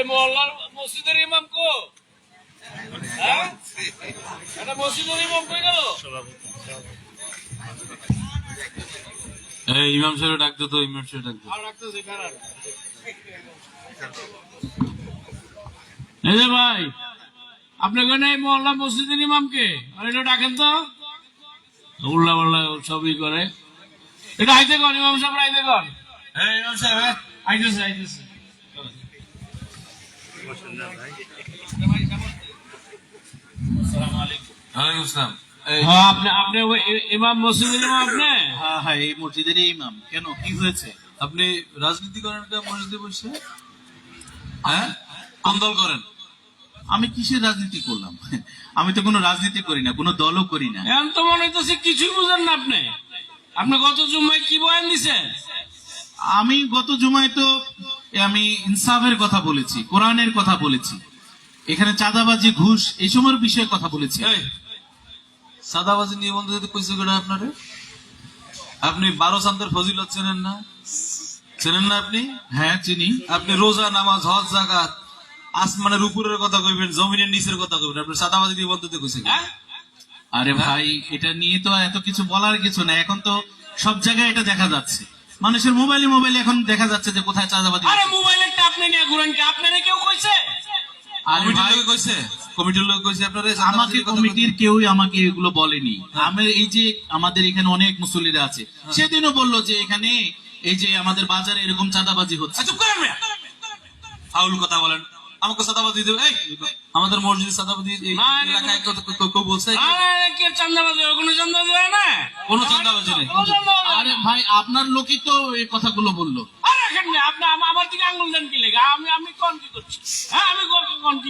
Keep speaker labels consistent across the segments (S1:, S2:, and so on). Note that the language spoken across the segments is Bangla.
S1: এই মহল্লার মসজিদের ইমাম কো? হ্যাঁ? মসজিদের ইমাম কই গেল?
S2: ইমাম সাহেব ডাকতো তো ইমাম সাহেব ডাকতো।
S1: আর রাখতেছে কারার
S2: এই যে ভাই
S1: আপনি কেন এই মহল্লা মসজিদের ইমামকে? আর এটা ডাকেন তো। উল্লা উল্লা সবই করে। এটা আইতে কর ইমাম সাহেব আইতে কর
S2: এই ইমাম সাহেব হ্যাঁ?
S1: আইতেছে আইতেছে। আপনি আপনি ইমাম মসজিদের ইমাম আপনি?
S3: হ্যাঁ হ্যাঁ এই মসজিদেরই ইমাম। কেন? কি হয়েছে?
S2: আপনি রাজনীতি করেন মসজিদে বসে? হ্যাঁ? করেন।
S3: আমি কিসের রাজনীতি করলাম? আমি তো কোনো রাজনীতি করি না কোনো দলও করি না।
S1: এখন তো মনে হইতেছে কিছুই বুঝেন না আপনি। আপনি গত জুম্মায় কি বয়ান দিছেন?
S3: আমি গত জুমায় তো আমি ইনসাফের কথা বলেছি কোরআনের কথা বলেছি এখানে চাঁদাবাজি ঘুষ এই সময়ের বিষয়ে কথা বলেছি।
S2: এই সাদাবাজি নিয়ে বন্ধু যদি কইছে করে আপনারে? আপনি বারো চান্দের ফজিলত চেনেন না? চেনেন না আপনি?
S3: হ্যাঁ চিনি।
S2: আপনি রোজা নামাজ হজ জাকাত আসমানের উপরের কথা কইবেন জমিনের নিচের কথা কইবেন আপনি সাদাবাজি দিয়ে বন্ধুতে কইছে
S1: হ্যাঁ।
S3: আরে ভাই এটা নিয়ে তো এত কিছু বলার কিছু না এখন তো সব জায়গায় এটা দেখা যাচ্ছে। মানুষের মোবাইলে মোবাইলে এখন দেখা যাচ্ছে যে কোথায় চাঁদাবাজি
S1: আরে মোবাইলের টা আপনি নিয়ে ঘুরেন কি? আপনারা কেউ কইছে?
S3: আরে
S2: কমিটির
S3: ভাই,
S2: লোকে কইছে? কমিটির লোক কইছে আপনারে
S3: আমাকে কমিটির কেউই আমাকে এগুলো বলেনি। আমি এই যে আমাদের এখানে অনেক মুসল্লিরা আছে সেদিনও বলল যে এখানে এই যে আমাদের বাজারে এরকম চাঁদাবাজি হচ্ছে।
S2: আচ্ছা, চুপ করেন ফাউল কথা বলেন। আমাকে সাদাবাজি দেবে। এই আমাদের মসজিদে এলাকায় কেউ- বলছে
S1: আরে চান্দাবাজি কোনো চান্দাবাজি হয় না?
S2: কোনো চাঁদাবাজি নেই।
S1: কোনো চাঁদাবাজি
S3: আরে ভাই আপনার লোকই তো এই কথাগুলো বলল।
S1: আরে রাখেন না, আপনি আমার দিকে আঙ্গুল দেন কি লেগে? আমি আমি কোন কি করছি? হ্যাঁ আমি কোন- কোন কি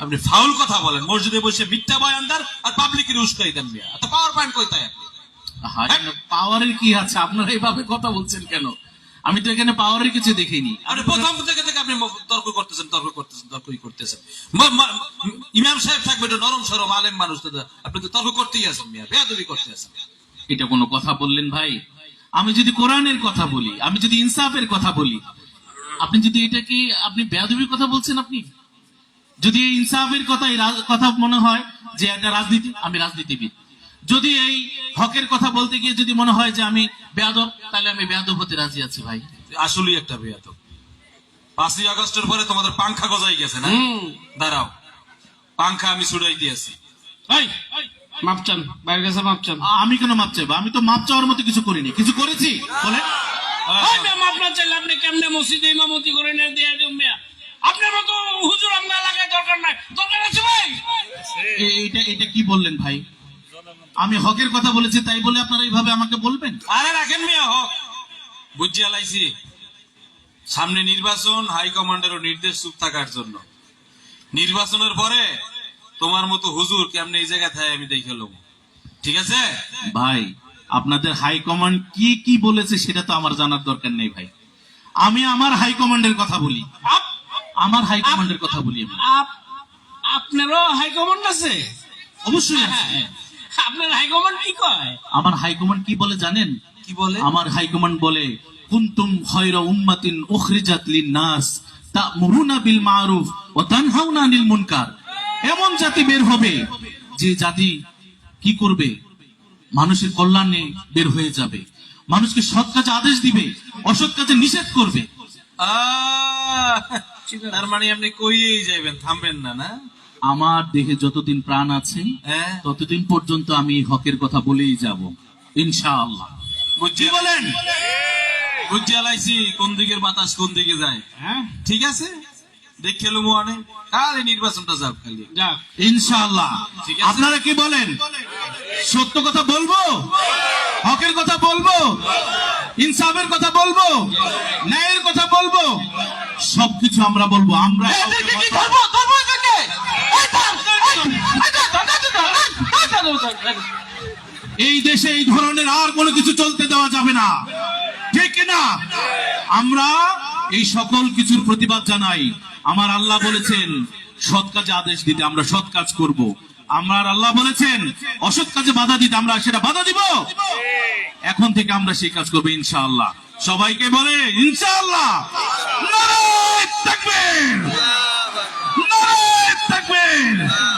S2: আপনি ফাউল কথা বলেন। মসজিদে বসে মিথ্যা বয়ানদার আর পাবলিকের উস্কাই দেন মিয়া? তো পাওয়ার পয়েন্ট কই তাই আপনি?
S3: পাওয়ারের কি আছে? আপনারা এইভাবে কথা বলছেন কেন? আমি তো এখানে পাওয়ারের কিছু দেখিনি।
S2: আপনি প্রথম থেকে থেকে আপনি তর্ক করতেছেন তর্ক করতেছেন তর্কই করতেছেন। ইমাম সাহেব থাকবে নরম সরম আলেম মানুষ আপনি তো তর্ক করতেই আছেন মিয়া বেয়াদবি করতে আছেন।
S3: এটা কোনো কথা বললেন ভাই? আমি যদি কোরআনের কথা বলি আমি যদি ইনসাফের কথা বলি আপনি যদি এটা কি আপনি বেয়াদবির কথা বলছেন আপনি? যদি ইনসাফের কথা কথা মনে হয় যে একটা রাজনীতি আমি রাজনীতিবিদ। যদি এই হকের কথা বলতে গিয়ে যদি মনে হয় যে আমি বেয়াদব তাহলে আমি বেয়াদব হতে রাজি আছি ভাই।
S2: আসলেই একটা বেয়াদব। পাঁচই আগস্টের পরে তোমাদের পাংখা গজাই গেছে না? দাঁড়াও। পাংখা আমি ছুড়াই দিয়েছি
S1: এই মাপচান বাইরের কাছে মাপচান
S3: আ- আমি কেন মাপ চাইব? আমি তো মাপ চাওয়ার মতো কিছু করিনি। কিছু করেছি? বলে
S1: ম্যাম আপনার চাইলে আপনি কেমনে মসজিদে ইমামতি করে নেন দিয়ে আপনার মতো হুজুর আপনার এলাকায় দরকার নাই। দরকার আছে ভাই?
S3: এটা এটা কি বললেন ভাই? আমি হকের কথা বলেছি তাই বলে আপনারা এইভাবে আমাকে বলবেন?
S2: আরে রাখেন মিয়া হক। বুঝিয়া লাইছি সামনে নির্বাচন হাইকমান্ডেরও নির্দেশ চুপ থাকার জন্য। নির্বাচনের পরে তোমার মতো হুজুর কেমনে এই জায়গায় থাকে আমি দেখে লব। ঠিক আছে?
S3: ভাই আপনাদের হাই কমান্ড কি কি বলেছে সেটা তো আমার জানার দরকার নেই ভাই। আমি আমার হাই কমান্ডের কথা বলি। আমার হাই কমান্ডের কথা বলি
S1: আপনারও হাইকমান্ড আছে?
S3: অবশ্যই আছে।
S1: আপনার হাইকমান্ড কি কয়?
S3: আমার হাই কমান্ড কি বলে জানেন?
S2: কি বলে?
S3: আমার হাই কমান্ড বলে কুনতুম খায়রা উম্মাতিন উখরিজাত লিন-নাস তা'মুরুনা বিল মারুফ ওয়া তানহাউনা আনিল মুনকার। এমন জাতি বের হবে যে জাতি কি করবে? মানুষের কল্যাণে বের হয়ে যাবে। মানুষকে সৎ কাজে আদেশ দিবে অসৎ কাজে নিষেধ করবে।
S2: আহ, তার মানে আপনি কইয়েই যাবেন থামবেন না না?
S3: আমার দেহে যতদিন প্রাণ আছে
S2: হ্যাঁ।
S3: ততদিন পর্যন্ত আমি হকের কথা বলেই যাব। ইনশাআল্লাহ। কি বলেন?
S2: বুঝিয়া লাইছি কোন দিকের বাতাস কোন দিকে যায়।
S1: হ্যাঁ।
S2: ঠিক আছে? দেখে লুমু অনেক কালে নির্বাচনটা যাও খালি।
S1: যাক।
S3: ইনশাআল্লাহ। আপনারা কি বলেন? সত্য কথা বলব? হকের কথা বলব? ইনসাফের কথা বলব? ন্যায়ের কথা বলব? সবকিছু আমরা বলব। আমরা এই দেশে এই ধরনের আর কোনো কিছু চলতে দেওয়া যাবে না। ঠিক না? আমরা এই সকল কিছুর প্রতিবাদ জানাই। আমার আল্লাহ বলেছেন, সৎ কাজে আদেশ দিতে আমরা সৎ কাজ করব। আমার আল্লাহ বলেছেন, অসৎ কাজে বাধা দিতে আমরা সেটা বাধা দিব। এখন থেকে আমরা সেই কাজ করব ইনশাআল্লাহ। সবাইকে বলে, ইনশাআল্লাহ। তাকবীর! বলেন